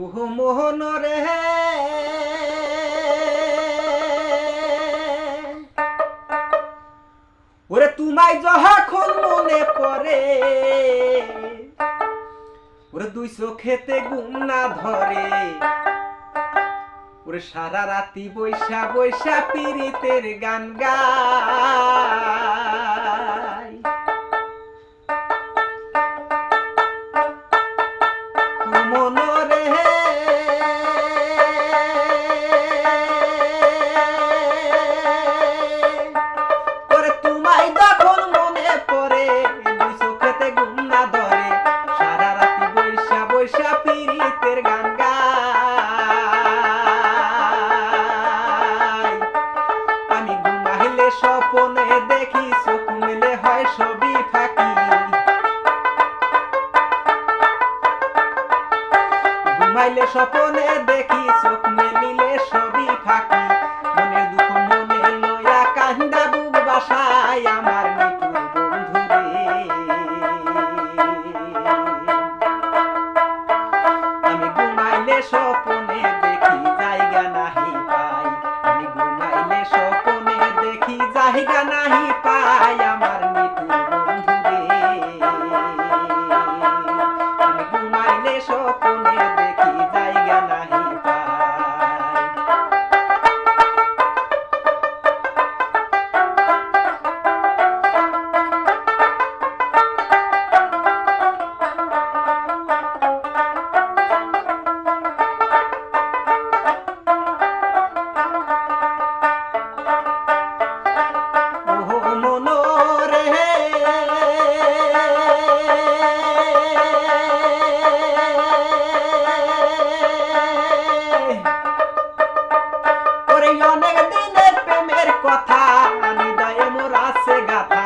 ওহো মোহন রে। ওরে তুমাই তোমায় যখন মনে পড়ে, ওরে দুই চোখেতে গুমনা ধরে, ওরে সারা রাতি বৈশা বৈশা পিরিতের গান গা। স্বপনে দেখি সুখ মেলে হয় সবই ফাঁকি। ঘুমাইলে স্বপনে দেখি সুখ মেলিলে সবই ফাঁকি। gata.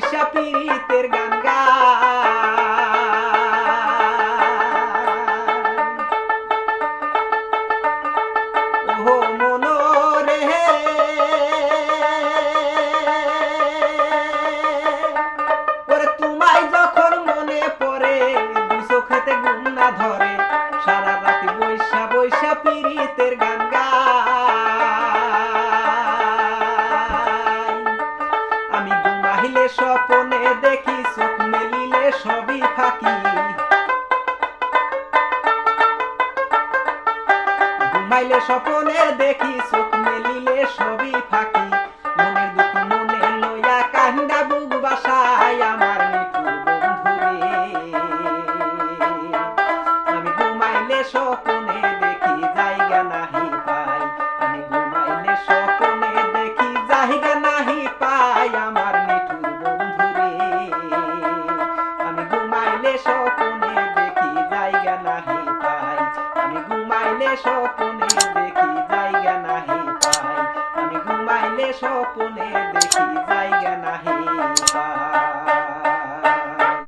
shopping. তারে দেখি চোখ মেলিলে সবই ফাঁকি। ঘুমাইলে স্বপনে দেখি চোখ মেলিলে সবই ফাঁকি। মনের দুঃখ মনে লইয়া কান্দা বুক বাসায় আমার নিপুর বন্ধুরে। আমি স্বপনে